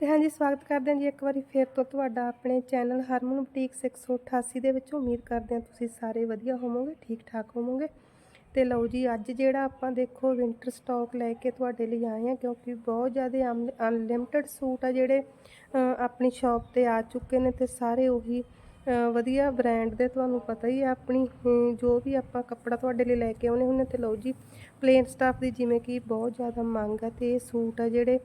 ਤੇ ਹਾਂਜੀ, ਸਵਾਗਤ ਕਰਦੇ ਹਾਂ ਜੀ ਇੱਕ ਵਾਰੀ ਫੇਰ ਤੋਂ ਤੁਹਾਡਾ ਆਪਣੇ ਚੈਨਲ ਹਰਮਨ ਬੁਟੀਕ 688 ਦੇ ਵਿੱਚ। ਉਮੀਦ ਕਰਦੇ ਹਾਂ ਤੁਸੀਂ ਸਾਰੇ ਵਧੀਆ ਹੋਵੋਗੇ ਠੀਕ ਠਾਕ ਹੋਵੋਗੇ। ਤੇ ਲਓ ਜੀ, ਅੱਜ ਜਿਹੜਾ ਆਪਾਂ ਦੇਖੋ ਵਿੰਟਰ ਸਟਾਕ ਲੈ ਕੇ ਤੁਹਾਡੇ ਲਈ ਆਏ ਹਾਂ, ਕਿਉਂਕਿ ਬਹੁਤ ਜ਼ਿਆਦਾ ਅਨਲਿਮਟਿਡ ਸੂਟ ਆ ਜਿਹੜੇ ਆਪਣੀ ਸ਼ਾਪ ਤੇ ਆ ਚੁੱਕੇ ਨੇ ਤੇ ਸਾਰੇ ਉਹੀ ਵਧੀਆ ਬ੍ਰਾਂਡ ਦੇ ਤੁਹਾਨੂੰ ਪਤਾ ਹੀ ਆ ਆਪਣੀ ਜੋ ਵੀ ਆਪਾਂ ਕੱਪੜਾ ਤੁਹਾਡੇ ਲਈ ਲੈ ਕੇ ਆਉਨੇ ਹੁੰਦੇ ਤੇ ਲਓ ਜੀ ਪਲੇਨ ਸਟਾਫ ਦੀ ਜਿਵੇਂ ਕਿ ਬਹੁਤ ਜ਼ਿਆਦਾ ਮੰਗ ਆ ਤੇ ਇਹ ਸੂਟ ਆ ਜਿਹੜੇ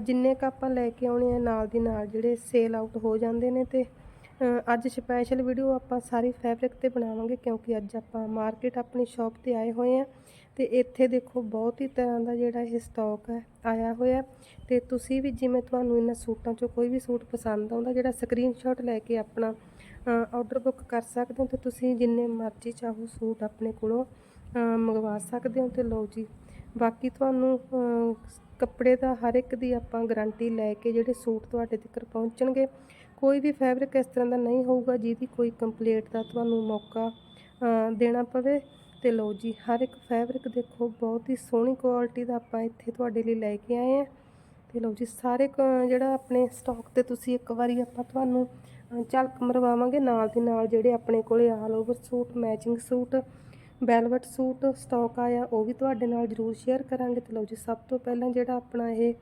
ਜਿੰਨੇ ਕ ਆਪਾਂ ਲੈ ਕੇ ਆਉਣੇ ਆ ਨਾਲ ਦੀ ਨਾਲ ਜਿਹੜੇ ਸੇਲ ਆਊਟ ਹੋ ਜਾਂਦੇ ਨੇ ਤੇ ਅੱਜ ਸਪੈਸ਼ਲ ਵੀਡੀਓ ਆਪਾਂ ਸਾਰੀ ਫੈਬਰਿਕ ਤੇ ਬਣਾਵਾਂਗੇ ਕਿਉਂਕਿ ਅੱਜ ਆਪਾਂ ਮਾਰਕੀਟ ਆਪਣੀ ਸ਼ਾਪ ਤੇ ਆਏ ਹੋਏ ਆ ਤੇ ਇੱਥੇ ਦੇਖੋ ਬਹੁਤ ਹੀ ਤਰ੍ਹਾਂ ਦਾ ਜਿਹੜਾ ਇਹ ਸਟਾਕ ਹੈ, ਆਇਆ ਹੋਇਆ ਤੇ ਤੁਸੀਂ ਵੀ ਜਿਵੇਂ ਤੁਹਾਨੂੰ ਇਹਨਾਂ ਸੂਟਾਂ ਚੋਂ ਕੋਈ ਵੀ ਸੂਟ ਪਸੰਦ ਆਉਂਦਾ ਜਿਹੜਾ ਸਕਰੀਨਸ਼ਾਟ ਲੈ ਕੇ ਆਪਣਾ ਆਰਡਰ ਬੁੱਕ ਕਰ ਸਕਦੇ ਹੋ ਤੇ ਤੁਸੀਂ ਜਿੰਨੇ ਮਰਜ਼ੀ ਚਾਹੋ ਸੂਟ ਆਪਣੇ ਕੋਲੋਂ ਮੰਗਵਾ ਸਕਦੇ ਹੋ ਤੇ ਲਓ ਜੀ। ਬਾਕੀ ਤੁਹਾਨੂੰ ਕੱਪੜੇ ਦਾ ਹਰ ਇੱਕ ਦੀ ਆਪਾਂ ਗਾਰੰਟੀ ਲੈ ਕੇ ਜਿਹੜੇ ਸੂਟ ਤੁਹਾਡੇ ਤੱਕ ਪਹੁੰਚਣਗੇ। ਕੋਈ ਵੀ ਫੈਬਰਿਕ ਇਸ ਤਰ੍ਹਾਂ ਦਾ ਨਹੀਂ ਹੋਊਗਾ ਜਿਹਦੀ ਕੋਈ ਕੰਪਲੇਂਟ ਦਾ ਤੁਹਾਨੂੰ ਮੌਕਾ ਦੇਣਾ ਪਵੇ। ਤੇ ਲਓ ਜੀ, ਹਰ ਇੱਕ ਫੈਬਰਿਕ ਦੇਖੋ, ਬਹੁਤ ਹੀ ਸੋਹਣੀ ਕੁਆਲਿਟੀ ਦਾ ਆਪਾਂ ਇੱਥੇ ਤੁਹਾਡੇ ਲਈ ਲੈ ਕੇ ਆਏ ਆ ਤੇ ਲਓ ਜੀ, ਸਾਰੇ ਜਿਹੜਾ ਆਪਣੇ ਸਟਾਕ ਤੇ ਤੁਸੀਂ ਇੱਕ ਵਾਰੀ ਆਪਾਂ ਤੁਹਾਨੂੰ ਝਲਕ ਮਰਵਾਵਾਂਗੇ ਨਾਲ ਦੀ ਨਾਲ ਜਿਹੜੇ ਆਪਣੇ ਕੋਲੇ all over suit matching suit velvet suit stock ਆਇਆ, ਉਹ ਵੀ ਤੁਹਾਡੇ ਨਾਲ ਜ਼ਰੂਰ ਸ਼ੇਅਰ ਕਰਾਂਗੇ। ਤੇ ਲਓ ਜੀ, ਸਭ ਤੋਂ ਪਹਿਲਾਂ ਜਿਹੜਾ ਆਪਣਾ ਇਹ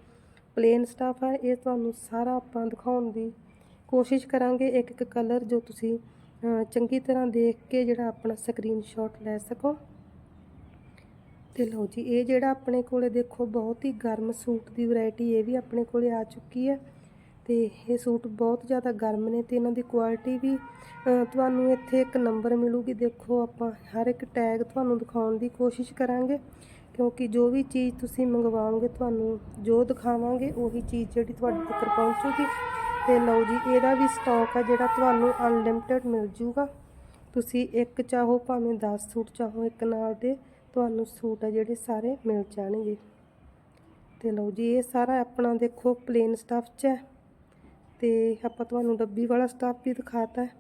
ਪਲੇਨ ਸਟਾਫ ਹੈ, ਇਹ ਤੁਹਾਨੂੰ ਸਾਰਾ ਆਪਾਂ ਦਿਖਾਉਣ ਦੀ ਕੋਸ਼ਿਸ਼ ਕਰਾਂਗੇ। ਇੱਕ ਇੱਕ ਕਲਰ ਜੋ ਤੁਸੀਂ ਚੰਗੀ ਤਰ੍ਹਾਂ ਦੇਖ ਕੇ ਜਿਹੜਾ ਆਪਣਾ ਸਕਰੀਨਸ਼ਾਟ ਲੈ ਸਕੋ। ਤੇ ਲਓ ਜੀ, ਇਹ ਜਿਹੜਾ ਆਪਣੇ ਕੋਲੇ ਦੇਖੋ, ਬਹੁਤ ਹੀ ਗਰਮ ਸੂਟ ਦੀ ਵੈਰਾਈਟੀ ਇਹ ਵੀ ਆਪਣੇ ਕੋਲੇ ਆ ਚੁੱਕੀ ਹੈ। ਤੇ ਇਹ ਸੂਟ ਬਹੁਤ ਜ਼ਿਆਦਾ ਗਰਮ ਨੇ ਤੇ ਇਹਨਾਂ ਦੀ ਕੁਆਲਿਟੀ ਵੀ ਤੁਹਾਨੂੰ ਇੱਥੇ ਇੱਕ ਨੰਬਰ ਮਿਲੂਗੀ। ਦੇਖੋ ਆਪਾਂ ਹਰ ਇੱਕ ਟੈਗ ਤੁਹਾਨੂੰ ਦਿਖਾਉਣ ਦੀ ਕੋਸ਼ਿਸ਼ ਕਰਾਂਗੇ ਕਿਉਂਕਿ ਜੋ ਵੀ ਚੀਜ਼ ਤੁਸੀਂ ਮੰਗਵਾਓਗੇ ਤੁਹਾਨੂੰ ਜੋ ਦਿਖਾਵਾਂਗੇ ਉਹੀ ਚੀਜ਼ ਜਿਹੜੀ ਤੁਹਾਡੇ ਤੱਕ ਪਹੁੰਚੂਗੀ। ਤੇ ਲਓ ਜੀ, ਇਹਦਾ ਵੀ ਸਟਾਕ ਆ ਜਿਹੜਾ ਤੁਹਾਨੂੰ ਅਨਲਿਮਿਟਿਡ ਮਿਲ ਜੂਗਾ। ਤੁਸੀਂ ਇੱਕ ਚਾਹੋ ਭਾਵੇਂ 10 ਸੂਟ ਚਾਹੋ, ਇੱਕ ਨਾਲ ਦੇ ਤੁਹਾਨੂੰ ਸੂਟ ਆ ਜਿਹੜੇ ਸਾਰੇ ਮਿਲ ਜਾਣਗੇ। ਤੇ ਲਓ ਜੀ, ਇਹ ਸਾਰਾ ਆਪਣਾ ਦੇਖੋ ਪਲੇਨ ਸਟਫ ਚ ਹੈ। ਤੇ ਆਪਾਂ ਤੁਹਾਨੂੰ ਡੱਬੀ ਵਾਲਾ ਸਟਫ ਵੀ ਦਿਖਾਤਾ ਹੈ।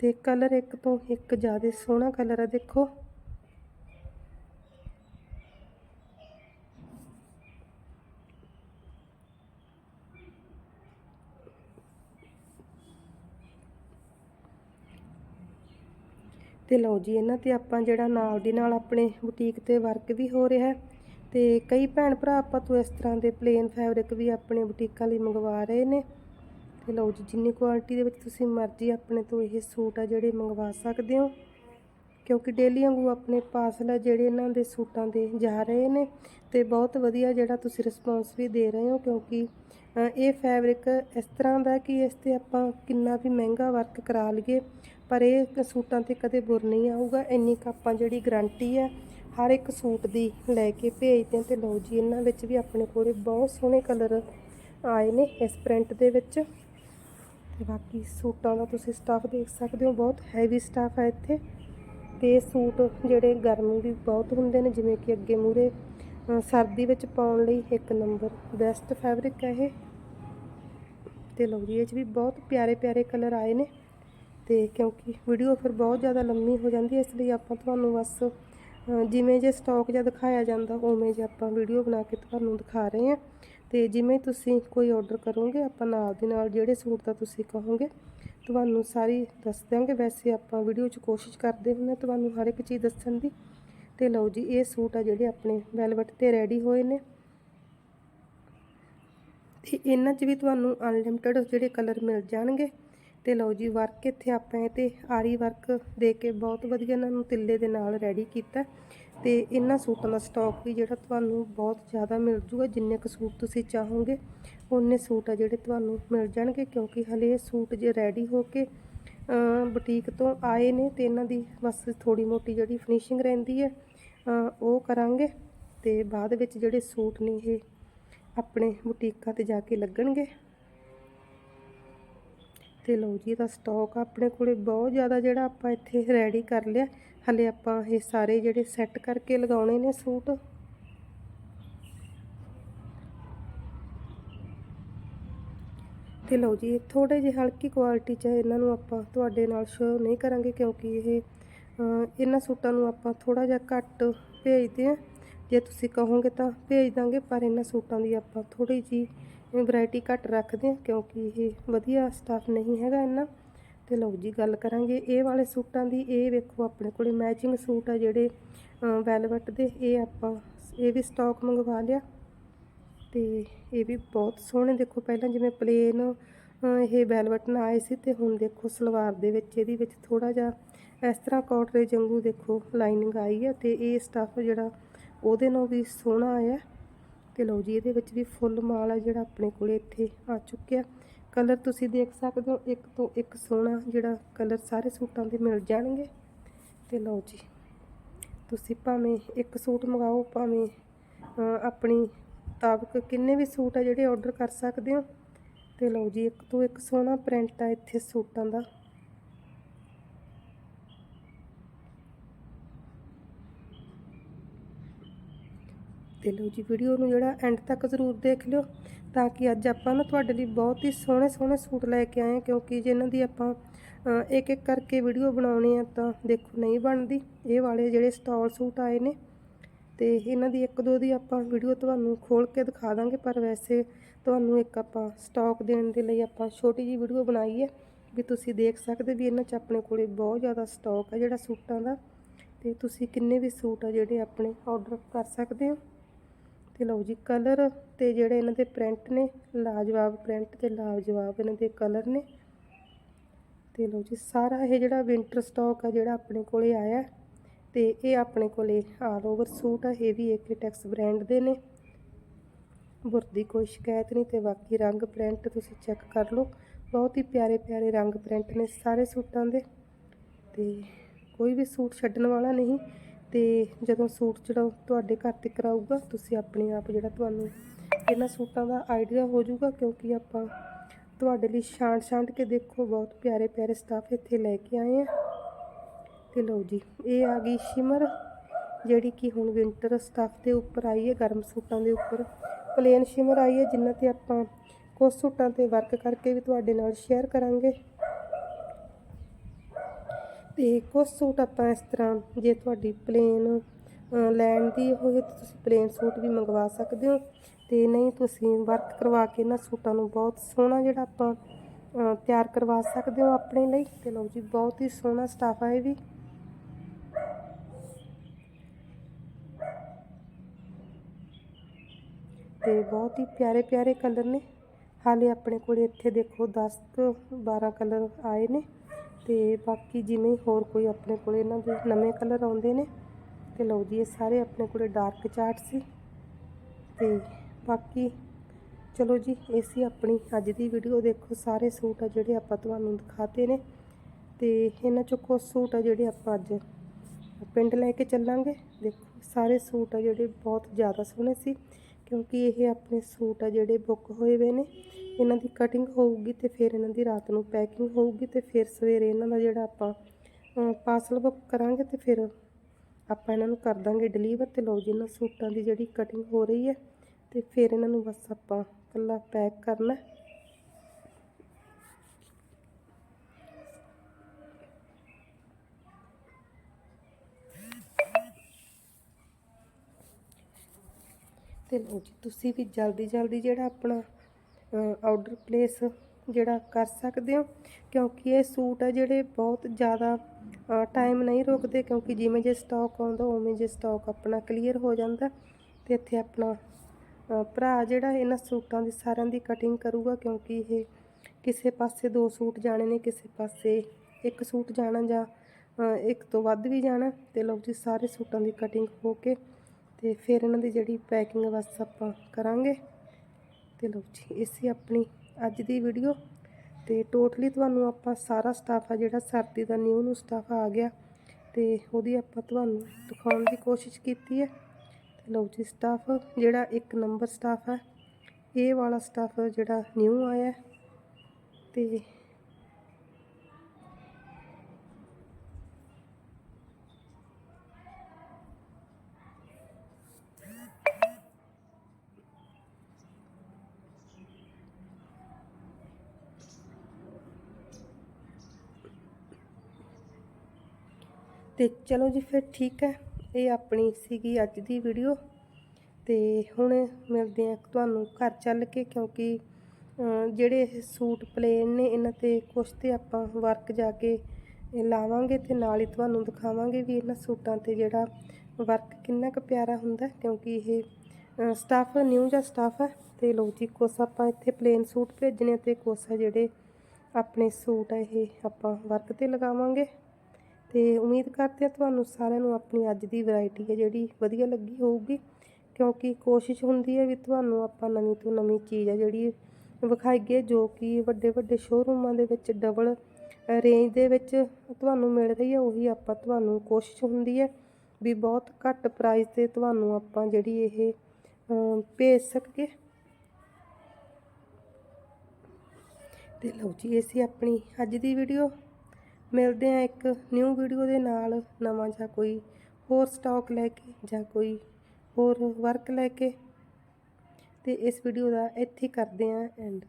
ਤੇ ਕਲਰ ਇੱਕ ਤੋਂ ਇੱਕ ਜ਼ਿਆਦਾ ਸੋਹਣਾ ਕਲਰ ਹੈ ਦੇਖੋ। ਤੇ ਲਓ ਜੀ, ਇਹਨਾਂ ਤੇ ਆਪਾਂ ਜਿਹੜਾ ਨਾਲ ਦੀ ਨਾਲ ਆਪਣੇ ਬੁਟੀਕ ਤੇ ਵਰਕ ਵੀ ਹੋ ਰਿਹਾ ਹੈ। ਤੇ ਕਈ ਭੈਣ ਭਰਾ ਆਪਾਂ ਤੋਂ ਇਸ ਤਰ੍ਹਾਂ ਦੇ ਪਲੇਨ ਫੈਬਰਿਕ ਵੀ ਆਪਣੇ ਬੁਟੀਕਾਂ ਲਈ ਮੰਗਵਾ ਰਹੇ ਨੇ। ਤੇ ਲਓ ਜੀ, ਜਿੰਨੀ ਕੁਆਲਿਟੀ ਦੇ ਵਿੱਚ ਤੁਸੀਂ ਮਰਜ਼ੀ ਆਪਣੇ ਤੋਂ ਇਹ ਸੂਟ ਆ ਜਿਹੜੇ ਮੰਗਵਾ ਸਕਦੇ ਹੋ। ਕਿਉਂਕਿ ਡੇਲੀ ਵਾਂਗੂ ਆਪਣੇ ਪਾਰਸਲ ਆ ਜਿਹੜੇ ਇਹਨਾਂ ਦੇ ਸੂਟਾਂ ਦੇ ਜਾ ਰਹੇ ਨੇ ਤੇ ਬਹੁਤ ਵਧੀਆ ਜਿਹੜਾ ਤੁਸੀਂ ਰਿਸਪੌਂਸ ਵੀ ਦੇ ਰਹੇ ਹੋ ਕਿਉਂਕਿ ਇਹ ਫੈਬਰਿਕ ਇਸ ਤਰ੍ਹਾਂ ਦਾ ਕਿ ਇਸ ਤੇ ਆਪਾਂ ਕਿੰਨਾ ਵੀ ਮਹਿੰਗਾ ਵਰਕ ਕਰਾ ਲਈਏ, ਪਰ ਇਹ ਸੂਟਾਂ ਤੇ ਕਦੇ ਬੁਰ ਨਹੀਂ ਆਊਗਾ। ਇੰਨੀ ਕੁ ਆਪਾਂ ਜਿਹੜੀ ਗਾਰੰਟੀ ਹੈ ਹਰ ਇੱਕ ਸੂਟ ਦੀ ਲੈ ਕੇ ਭੇਜਦੇ ਹਾਂ ਤੇ ਲਓ ਜੀ, ਇਹਨਾਂ ਵਿੱਚ ਵੀ ਆਪਣੇ ਕੋਲੇ ਬਹੁਤ ਸੋਹਣੇ ਕਲਰ ਆਏ ਨੇ ਇਸ ਪ੍ਰਿੰਟ ਦੇ ਵਿੱਚ। ਤੇ ਬਾਕੀ ਸੂਟਾਂ ਦਾ ਤੁਸੀਂ ਸਟਾਫ ਦੇਖ ਸਕਦੇ ਹੋ, ਬਹੁਤ ਹੈਵੀ ਸਟਾਫ ਹੈ ਇੱਥੇ। ਤੇ ਸੂਟ ਜਿਹੜੇ ਗਰਮੀ ਵੀ ਬਹੁਤ ਹੁੰਦੇ ਨੇ, ਜਿਵੇਂ ਕਿ ਅੱਗੇ ਮੂਰੇ ਸਰਦੀ ਵਿੱਚ ਪਾਉਣ ਲਈ ਇੱਕ ਨੰਬਰ ਬੈਸਟ ਫੈਬਰਿਕ ਹੈ ਇਹ। ਤੇ ਲਓ ਜੀ, ਇਹ 'ਚ ਵੀ ਬਹੁਤ ਪਿਆਰੇ ਪਿਆਰੇ ਕਲਰ ਆਏ ਨੇ। ਤੇ ਕਿਉਂਕਿ ਵੀਡੀਓ ਫਿਰ ਬਹੁਤ ਜ਼ਿਆਦਾ ਲੰਮੀ ਹੋ ਜਾਂਦੀ ਹੈ, ਇਸ ਲਈ ਆਪਾਂ ਤੁਹਾਨੂੰ ਬਸ ਜਿਵੇਂ ਜੇ ਸਟਾਕ ਜਾਂ ਦਿਖਾਇਆ ਜਾਂਦਾ, ਉਵੇਂ ਜੇ ਆਪਾਂ ਵੀਡੀਓ ਬਣਾ ਕੇ ਤੁਹਾਨੂੰ ਦਿਖਾ ਰਹੇ ਹਾਂ। ਤੇ ਜਿਵੇਂ ਤੁਸੀਂ ਕੋਈ ਆਰਡਰ ਕਰੋਗੇ, ਆਪਾਂ ਨਾਲ ਦੀ ਨਾਲ ਜਿਹੜੇ ਸੂਟ ਦਾ ਤੁਸੀਂ ਕਹੋਗੇ, ਤੁਹਾਨੂੰ ਸਾਰੀ ਦੱਸ ਦਿਆਂਗੇ। ਵੈਸੇ ਆਪਾਂ ਵੀਡੀਓ 'ਚ ਕੋਸ਼ਿਸ਼ ਕਰਦੇ ਹੁੰਦੇ ਹਾਂ ਤੁਹਾਨੂੰ ਹਰ ਇੱਕ ਚੀਜ਼ ਦੱਸਣ ਦੀ। ਤੇ ਲਓ ਜੀ, ਇਹ ਸੂਟ ਆ ਜਿਹੜੇ ਆਪਣੇ ਵੈਲਵਟ ਤੇ ਰੈਡੀ ਹੋਏ ਨੇ। ਤੇ ਇਹਨਾਂ 'ਚ ਵੀ ਤੁਹਾਨੂੰ ਅਨਲਿਮਟਿਡ ਜਿਹੜੇ ਕਲਰ ਮਿਲ ਜਾਣਗੇ। ਤੇ ਲਓ ਜੀ ਵਰਕ ਇੱਥੇ ਆਪਾਂ ਇਹ ਤੇ ਆਰੀ ਵਰਕ ਦੇ ਕੇ ਬਹੁਤ ਵਧੀਆ ਇਹਨਾਂ ਨੂੰ ਤਿੱਲੇ ਦੇ ਨਾਲ ਰੈਡੀ ਕੀਤਾ। ਤੇ ਇਹਨਾਂ ਸੂਟਾਂ ਦਾ ਸਟਾਕ ਵੀ ਜਿਹੜਾ ਤੁਹਾਨੂੰ ਬਹੁਤ ਜ਼ਿਆਦਾ ਮਿਲ ਜੂਗਾ, ਜਿੰਨੇ ਕੁ ਸੂਟ ਤੁਸੀਂ ਚਾਹੋਗੇ ਉਹਨੇ ਸੂਟ ਆ ਜਿਹੜੇ ਤੁਹਾਨੂੰ ਮਿਲ ਜਾਣਗੇ, ਕਿਉਂਕਿ ਹਲੇ ਇਹ ਸੂਟ ਜੇ ਰੈਡੀ ਹੋ ਕੇ ਬੁਟੀਕ ਤੋਂ ਆਏ ਨੇ ਤੇ ਇਹਨਾਂ ਦੀ ਬਸ ਥੋੜੀ ਮੋਟੀ ਜਿਹੜੀ ਫਿਨਿਸ਼ਿੰਗ ਰਹਿੰਦੀ ਹੈ ਉਹ ਕਰਾਂਗੇ ਤੇ ਬਾਅਦ ਵਿੱਚ ਜਿਹੜੇ ਸੂਟ ਨੇ ਇਹ ਆਪਣੇ ਬੁਟੀਕਾਂ ਤੇ ਜਾ ਕੇ ਲੱਗਣਗੇ। ਤੇ ਲਓ ਜੀ ਇਹਦਾ ਸਟਾਕ ਆਪਣੇ ਕੋਲੇ ਬਹੁਤ ਜ਼ਿਆਦਾ ਜਿਹੜਾ ਆਪਾਂ ਇੱਥੇ ਰੈਡੀ ਕਰ ਲਿਆ। ਹਲੇ ਆਪਾਂ ਇਹ ਸਾਰੇ ਜਿਹੜੇ ਸੈੱਟ ਕਰਕੇ ਲਗਾਉਣੇ ਨੇ ਸੂਟ। ਤੇ ਲਓ ਜੀ ਥੋੜੇ ਜਿਹੇ ਹਲਕੀ ਕੁਆਲਿਟੀ ਚ ਹੈ, ਇਹਨਾਂ ਨੂੰ ਆਪਾਂ ਤੁਹਾਡੇ ਨਾਲ ਸ਼ੋ ਨਹੀਂ ਕਰਾਂਗੇ ਕਿਉਂਕਿ ਇਹ ਇਹਨਾਂ ਸੂਟਾਂ ਨੂੰ ਆਪਾਂ ਥੋੜਾ ਜਿਹਾ ਘੱਟ ਭੇਜਦੇ ਆ ਜੇ ਤੁਸੀਂ ਕਹੋਗੇ ਤਾਂ ਭੇਜ ਦਾਂਗੇ ਪਰ ਇਹਨਾਂ ਸੂਟਾਂ ਦੀ ਆਪਾਂ ਥੋੜੀ ਜੀ ਵੈਰਾਈਟੀ ਘੱਟ ਰੱਖਦੇ ਹਾਂ ਕਿਉਂਕਿ ਇਹ ਵਧੀਆ ਸਟਾਫ ਨਹੀਂ ਹੈਗਾ ਇੰਨਾ। ਤੇ ਲਓ ਜੀ ਗੱਲ ਕਰਾਂਗੇ ਇਹ ਵਾਲੇ ਸੂਟਾਂ ਦੀ, ਇਹ ਵੇਖੋ ਆਪਣੇ ਕੋਲੇ ਮੈਚਿੰਗ ਸੂਟ ਆ ਜਿਹੜੇ ਵੈਲਵਟ ਦੇ, ਇਹ ਆਪਾਂ ਇਹ ਵੀ ਸਟਾਕ ਮੰਗਵਾ ਲਿਆ। ਤੇ ਇਹ ਵੀ ਬਹੁਤ ਸੋਹਣੇ ਦੇਖੋ, ਪਹਿਲਾਂ ਜਿਵੇਂ ਪਲੇਨ ਇਹ ਵੈਲਵਟ ਨਾਲ ਆਏ ਸੀ ਤੇ ਹੁਣ ਦੇਖੋ ਸਲਵਾਰ ਦੇ ਵਿੱਚ, ਇਹਦੇ ਵਿੱਚ ਥੋੜਾ ਜਿਹਾ ਇਸ ਤਰ੍ਹਾਂ ਕੋਟਰੇ ਜੰਗੂ ਦੇਖੋ ਲਾਈਨਿੰਗ ਆਈ ਹੈ ਤੇ ਇਹ ਸਟੱਫ ਜਿਹੜਾ ਉਹਦੇ ਨਾਲ ਵੀ ਸੋਹਣਾ ਆਇਆ। ਤੇ ਲਓ ਜੀ, ਇਹਦੇ ਵਿੱਚ ਵੀ ਫੁੱਲ ਮਾਲ ਆ ਜਿਹੜਾ ਆਪਣੇ ਕੋਲੇ ਇੱਥੇ ਆ ਚੁੱਕਿਆ। ਕਲਰ ਤੁਸੀਂ ਦੇਖ ਸਕਦੇ ਹੋ, ਇੱਕ ਤੋਂ ਇੱਕ ਸੋਹਣਾ ਜਿਹੜਾ ਕਲਰ ਸਾਰੇ ਸੂਟਾਂ ਦੇ ਮਿਲ ਜਾਣਗੇ। ਤੇ ਲਓ ਜੀ, ਤੁਸੀਂ ਭਾਵੇਂ ਇੱਕ ਸੂਟ ਮੰਗਾਓ, ਭਾਵੇਂ ਆਪਣੀ ਮੁਤਾਬਕ ਕਿੰਨੇ ਵੀ ਸੂਟ ਆ ਜਿਹੜੇ ਆਰਡਰ ਕਰ ਸਕਦੇ ਹੋ। ਤੇ ਲਓ ਜੀ, ਇੱਕ ਤੋਂ ਇੱਕ ਸੋਹਣਾ ਪ੍ਰਿੰਟ ਆ ਇੱਥੇ ਸੂਟਾਂ ਦਾ। ਤੇ ਲਓ ਜੀ ਵੀਡੀਓ ਨੂੰ ਜਿਹੜਾ ਐਂਡ ਤੱਕ ਜ਼ਰੂਰ ਦੇਖ ਲਿਓ ਤਾਂ ਕਿ ਅੱਜ ਆਪਾਂ ਨਾ ਤੁਹਾਡੇ ਲਈ ਬਹੁਤ ਹੀ ਸੋਹਣੇ ਸੋਹਣੇ ਸੂਟ ਲੈ ਕੇ ਆਏ ਹਾਂ, ਕਿਉਂਕਿ ਜੇ ਇਹਨਾਂ ਦੀ ਆਪਾਂ ਇੱਕ ਇੱਕ ਕਰਕੇ ਵੀਡੀਓ ਬਣਾਉਣੀ ਆ ਤਾਂ ਦੇਖੋ ਨਹੀਂ ਬਣਦੀ। ਇਹ ਵਾਲੇ ਜਿਹੜੇ ਸਟਾਲ ਸੂਟ ਆਏ ਨੇ ਤੇ ਇਹਨਾਂ ਦੀ ਇੱਕ ਦੋ ਦੀ ਆਪਾਂ ਵੀਡੀਓ ਤੁਹਾਨੂੰ ਖੋਲ ਕੇ ਦਿਖਾ ਦਾਂਗੇ, ਪਰ ਵੈਸੇ ਤੁਹਾਨੂੰ ਇੱਕ ਆਪਾਂ ਸਟਾਕ ਦੇਣ ਦੇ ਲਈ ਆਪਾਂ ਛੋਟੀ ਜੀ ਵੀਡੀਓ ਬਣਾਈ ਹੈ ਵੀ ਤੁਸੀਂ ਦੇਖ ਸਕਦੇ ਵੀ ਇਹਨਾਂ 'ਚ ਆਪਣੇ ਕੋਲੇ ਬਹੁਤ ਜ਼ਿਆਦਾ ਸਟਾਕ ਹੈ ਜਿਹੜਾ ਸੂਟਾਂ ਦਾ ਤੇ ਤੁਸੀਂ ਕਿੰਨੇ ਵੀ ਸੂਟ ਆ ਜਿਹੜੇ ਆਪਣੇ ਆਰਡਰ ਕਰ ਸਕਦੇ ਹੋ। ਤੇ ਲਓ ਜੀ ਕਲਰ ਤੇ ਜਿਹੜੇ ਇਹਨਾਂ ਦੇ ਪ੍ਰਿੰਟ ਨੇ, ਲਾਜਵਾਬ ਪ੍ਰਿੰਟ ਤੇ ਲਾਜਵਾਬ ਇਹਨਾਂ ਦੇ ਕਲਰ ਨੇ। ਤੇ ਲਓ ਜੀ ਸਾਰਾ ਇਹ ਜਿਹੜਾ ਵਿੰਟਰ ਸਟਾਕ ਆ ਜਿਹੜਾ ਆਪਣੇ ਕੋਲੇ ਆਇਆ ਤੇ ਇਹ ਆਪਣੇ ਕੋਲੇ ਆਲ ਓਵਰ ਸੂਟ ਆ, ਇਹ ਵੀ ਏਕੇ ਟੈਕਸ ਬ੍ਰਾਂਡ ਦੇ ਨੇ। ਬੁਰਦੀ ਕੋਈ ਸ਼ਿਕਾਇਤ ਨਹੀਂ ਤੇ ਬਾਕੀ ਰੰਗ ਪ੍ਰਿੰਟ ਤੁਸੀਂ ਚੈੱਕ ਕਰ ਲਓ। ਬਹੁਤ ਹੀ ਪਿਆਰੇ ਪਿਆਰੇ ਰੰਗ ਪ੍ਰਿੰਟ ਨੇ ਸਾਰੇ ਸੂਟਾਂ ਦੇ। ਤੇ ਕੋਈ ਵੀ ਸੂਟ ਛੱਡਣ ਵਾਲਾ ਨਹੀਂ। ਤੇ ਜਦੋਂ ਸੂਟ ਜਿਹੜਾ ਤੁਹਾਡੇ ਘਰ 'ਤੇ ਕਰਾਊਗਾ, ਤੁਸੀਂ ਆਪਣੇ ਆਪ ਜਿਹੜਾ ਤੁਹਾਨੂੰ ਇਹਨਾਂ ਸੂਟਾਂ ਦਾ ਆਈਡੀਆ ਹੋ ਜਾਊਗਾ ਕਿਉਂਕਿ ਆਪਾਂ ਤੁਹਾਡੇ ਲਈ ਛਾਂਟ ਛਾਂਟ ਕੇ ਦੇਖੋ, ਬਹੁਤ ਪਿਆਰੇ ਪਿਆਰੇ ਸਟਾਫ ਇੱਥੇ ਲੈ ਕੇ ਆਏ ਆ। ਤੇ ਲਓ ਜੀ, ਇਹ ਆ ਗਈ ਸ਼ਿਮਰ ਜਿਹੜੀ ਕਿ ਹੁਣ ਵਿੰਟਰ ਸਟਾਫ ਦੇ ਉੱਪਰ ਆਈ ਹੈ, ਗਰਮ ਸੂਟਾਂ ਦੇ ਉੱਪਰ। ਪਲੇਨ ਸ਼ਿਮਰ ਆਈ ਹੈ ਜਿਨ੍ਹਾਂ ਤੇ ਆਪਾਂ ਕੁਝ ਸੂਟਾਂ ਤੇ ਵਰਕ ਕਰਕੇ ਵੀ ਤੁਹਾਡੇ ਨਾਲ ਸ਼ੇਅਰ ਕਰਾਂਗੇ। ਤੇ ਕੁਝ ਸੂਟ ਆਪਾਂ ਇਸ ਤਰ੍ਹਾਂ ਜੇ ਤੁਹਾਡੀ ਪਲੇਨ ਲੈਣ ਦੀ ਹੋਵੇ ਤਾਂ ਤੁਸੀਂ ਪਲੇਨ ਸੂਟ ਵੀ ਮੰਗਵਾ ਸਕਦੇ ਹੋ ਤੇ ਨਹੀਂ ਤੁਸੀਂ ਵਰਕ ਕਰਵਾ ਕੇ ਇਹਨਾਂ ਸੂਟਾਂ ਨੂੰ ਬਹੁਤ ਸੋਹਣਾ ਜਿਹੜਾ ਆਪਾਂ ਤਿਆਰ ਕਰਵਾ ਸਕਦੇ ਹੋ ਆਪਣੇ ਲਈ ਤੇ ਲਓ ਜੀ ਬਹੁਤ ਹੀ ਸੋਹਣਾ ਸਟਾਫ ਆ ਇਹ ਵੀ। ਤੇ ਬਹੁਤ ਹੀ ਪਿਆਰੇ ਪਿਆਰੇ ਕਲਰ ਨੇ। ਹਾਲੇ ਆਪਣੇ ਕੋਲ ਇੱਥੇ ਦੇਖੋ 10 ਤੋਂ 12 ਕਲਰ ਆਏ ਨੇ। ਤੇ ਬਾਕੀ ਜਿਵੇਂ ਹੋਰ ਕੋਈ ਆਪਣੇ ਕੋਲ ਇਹਨਾਂ ਦੇ ਨਵੇਂ ਕਲਰ ਆਉਂਦੇ ਨੇ, ਤੇ ਲਓ ਜੀ, ਇਹ ਸਾਰੇ ਆਪਣੇ ਕੋਲੇ ਡਾਰਕ ਚਾਰਟ ਸੀ। ਤੇ ਬਾਕੀ ਚਲੋ ਜੀ, ਇਹ ਸੀ ਆਪਣੀ ਅੱਜ ਦੀ ਵੀਡੀਓ ਦੇਖੋ, ਸਾਰੇ ਸੂਟ ਆ ਜਿਹੜੇ ਆਪਾਂ ਤੁਹਾਨੂੰ ਦਿਖਾਤੇ ਨੇ। ਤੇ ਇਹਨਾਂ ਚੋਂ ਕੁਝ ਸੂਟ ਆ ਜਿਹੜੇ ਆਪਾਂ ਅੱਜ ਪਿੰਡ ਲੈ ਕੇ ਚੱਲਾਂਗੇ। ਦੇਖੋ, ਸਾਰੇ ਸੂਟ ਆ ਜਿਹੜੇ ਬਹੁਤ ਜ਼ਿਆਦਾ ਸੋਹਣੇ ਸੀ, ਕਿਉਂਕਿ ਇਹ ਆਪਣੇ ਸੂਟ ਆ ਜਿਹੜੇ ਬੁੱਕ ਹੋਏ ਹੋਏ ਨੇ। ਇਹਨਾਂ ਦੀ ਕਟਿੰਗ ਹੋਊਗੀ ਤੇ ਫਿਰ ਇਹਨਾਂ ਦੀ ਰਾਤ ਨੂੰ ਪੈਕਿੰਗ ਹੋਊਗੀ ਤੇ ਫਿਰ ਸਵੇਰੇ ਇਹਨਾਂ ਦਾ ਜਿਹੜਾ ਆਪਾਂ ਪਾਰਸਲ ਬੁੱਕ ਕਰਾਂਗੇ ਤੇ ਫਿਰ ਆਪਾਂ ਇਹਨਾਂ ਨੂੰ ਕਰ ਦਾਂਗੇ ਡਿਲੀਵਰ ਤੇ ਲਓ ਜੀ ਇਹਨਾਂ ਸੂਟਾਂ ਦੀ ਜਿਹੜੀ ਕਟਿੰਗ ਹੋ ਰਹੀ ਹੈ ਤੇ ਫਿਰ ਇਹਨਾਂ ਨੂੰ ਬਸ ਆਪਾਂ ਇਕੱਲਾ ਪੈਕ ਕਰਨਾ ਤੇ ਲਓ ਜੀ, ਤੁਸੀਂ ਵੀ ਜਲਦੀ ਜਲਦੀ ਜਿਹੜਾ ਆਪਣਾ ਆਰਡਰ ਪਲੇਸ ਜਿਹੜਾ ਕਰ ਸਕਦੇ ਹੋ, ਕਿਉਂਕਿ ਇਹ ਸੂਟ ਆ ਜਿਹੜੇ ਬਹੁਤ ਜ਼ਿਆਦਾ ਟਾਈਮ ਨਹੀਂ ਰੁਕਦੇ, ਕਿਉਂਕਿ ਜਿਵੇਂ ਜੇ ਸਟਾਕ ਆਉਂਦਾ, ਉਵੇਂ ਜੇ ਸਟਾਕ ਆਪਣਾ ਕਲੀਅਰ ਹੋ ਜਾਂਦਾ ਤੇ ਇੱਥੇ ਆਪਣਾ ਭਰਾ ਜਿਹੜਾ ਇਹਨਾਂ ਸੂਟਾਂ ਦੀ ਸਾਰਿਆਂ ਦੀ ਕਟਿੰਗ ਕਰੂਗਾ, ਕਿਉਂਕਿ ਇਹ ਕਿਸੇ ਪਾਸੇ ਦੋ ਸੂਟ ਜਾਣੇ ਨੇ, ਕਿਸੇ ਪਾਸੇ ਇੱਕ ਸੂਟ ਜਾਣਾ ਜਾਂ ਇੱਕ ਤੋਂ ਵੱਧ ਵੀ ਜਾਣਾ, ਤੇ ਲਓ ਜੀ, ਸਾਰੇ ਸੂਟਾਂ ਦੀ ਕਟਿੰਗ ਹੋ ਕੇ ਤੇ ਫਿਰ ਇਹਨਾਂ ਦੀ ਜਿਹੜੀ ਪੈਕਿੰਗ ਬਸ ਆਪਾਂ ਕਰਾਂਗੇ। ਤੇ ਲਓ ਜੀ, ਇਹ ਸੀ ਆਪਣੀ ਅੱਜ ਦੀ ਵੀਡੀਓ ਤੇ ਟੋਟਲੀ ਤੁਹਾਨੂੰ ਆਪਾਂ ਸਾਰਾ ਸਟਾਫ ਆ ਜਿਹੜਾ ਸਰਦੀ ਦਾ ਨਿਊ ਨੂੰ ਸਟਾਫ ਆ ਗਿਆ ਤੇ ਉਹਦੀ ਆਪਾਂ ਤੁਹਾਨੂੰ ਦਿਖਾਉਣ ਦੀ ਕੋਸ਼ਿਸ਼ ਕੀਤੀ ਹੈ। ਤੇ ਲਓ ਜੀ ਸਟਾਫ ਜਿਹੜਾ ਇੱਕ ਨੰਬਰ ਸਟਾਫ ਹੈ, ਇਹ ਵਾਲਾ ਸਟਾਫ ਜਿਹੜਾ ਨਿਊ ਆਇਆ ਹੈ ਤੇ ਤੇ ਚਲੋ ਜੀ ਫਿਰ ਠੀਕ ਹੈ, ਇਹ ਆਪਣੀ ਸੀਗੀ ਅੱਜ ਦੀ ਵੀਡੀਓ ਤੇ ਹੁਣ ਮਿਲਦੇ ਆ ਤੁਹਾਨੂੰ ਘਰ ਚੱਲ ਕੇ ਕਿਉਂਕਿ ਜਿਹੜੇ ਇਹ ਸੂਟ ਪਲੇਨ ਨੇ ਇਹਨਾਂ ਤੇ ਕੁਛ ਤੇ ਆਪਾਂ ਵਰਕ ਜਾ ਕੇ ਲਾਵਾਂਗੇ ਤੇ ਨਾਲ ਹੀ ਤੁਹਾਨੂੰ ਦਿਖਾਵਾਂਗੇ ਵੀ ਇਹਨਾਂ ਸੂਟਾਂ ਤੇ ਜਿਹੜਾ ਵਰਕ ਕਿੰਨਾ ਕੁ ਪਿਆਰਾ ਹੁੰਦਾ ਕਿਉਂਕਿ ਇਹ ਸਟਾਫ ਨਿਊ ਜਾਂ ਸਟਾਫ ਹੈ ਤੇ ਲੋ ਜੀ ਕੁਛ ਆਪਾਂ ਇੱਥੇ ਪਲੇਨ ਸੂਟ ਭੇਜਣੇ ਤੇ ਕੁਛ ਜਿਹੜੇ ਆਪਣੇ ਸੂਟ ਆ ਇਹ ਆਪਾਂ ਵਰਕ ਤੇ ਲਗਾਵਾਂਗੇ। ਤੇ ਉਮੀਦ ਕਰਦੇ ਹਾਂ ਤੁਹਾਨੂੰ ਸਾਰਿਆਂ ਨੂੰ ਆਪਣੀ ਅੱਜ ਦੀ ਵੈਰਾਈਟੀ ਹੈ ਜਿਹੜੀ ਵਧੀਆ ਲੱਗੀ ਹੋਊਗੀ, ਕਿਉਂਕਿ ਕੋਸ਼ਿਸ਼ ਹੁੰਦੀ ਹੈ ਵੀ ਤੁਹਾਨੂੰ ਆਪਾਂ ਨਵੀਂ ਤੋਂ ਨਵੀਂ ਚੀਜ਼ ਹੈ ਜਿਹੜੀ ਵਿਖਾਈਏ, ਜੋ ਕਿ ਵੱਡੇ ਵੱਡੇ ਸ਼ੋਰੂਮਾਂ ਦੇ ਵਿੱਚ ਡਬਲ ਰੇਂਜ ਦੇ ਵਿੱਚ ਤੁਹਾਨੂੰ ਮਿਲ ਰਹੀ ਹੈ, ਉਹੀ ਆਪਾਂ ਤੁਹਾਨੂੰ ਕੋਸ਼ਿਸ਼ ਹੁੰਦੀ ਹੈ ਵੀ ਬਹੁਤ ਘੱਟ ਪ੍ਰਾਈਸ ਤੇ ਤੁਹਾਨੂੰ ਆਪਾਂ ਜਿਹੜੀ ਇਹ ਭੇਜ ਸਕੀਏ। ਤੇ ਲਓ ਜੀ, ਇਹ ਸੀ ਆਪਣੀ ਅੱਜ ਦੀ ਵੀਡੀਓ ਮਿਲਦੇ ਆ ਇੱਕ ਨਿਊ ਵੀਡੀਓ ਦੇ ਨਾਲ, ਨਵਾਂ ਜਾਂ ਕੋਈ ਹੋਰ ਸਟਾਕ ਲੈ ਕੇ ਜਾਂ ਕੋਈ ਹੋਰ ਵਰਕ ਲੈ ਕੇ। ਤੇ ਇਸ ਵੀਡੀਓ ਦਾ ਇੱਥੇ ਕਰਦੇ ਆ ਐਂਡ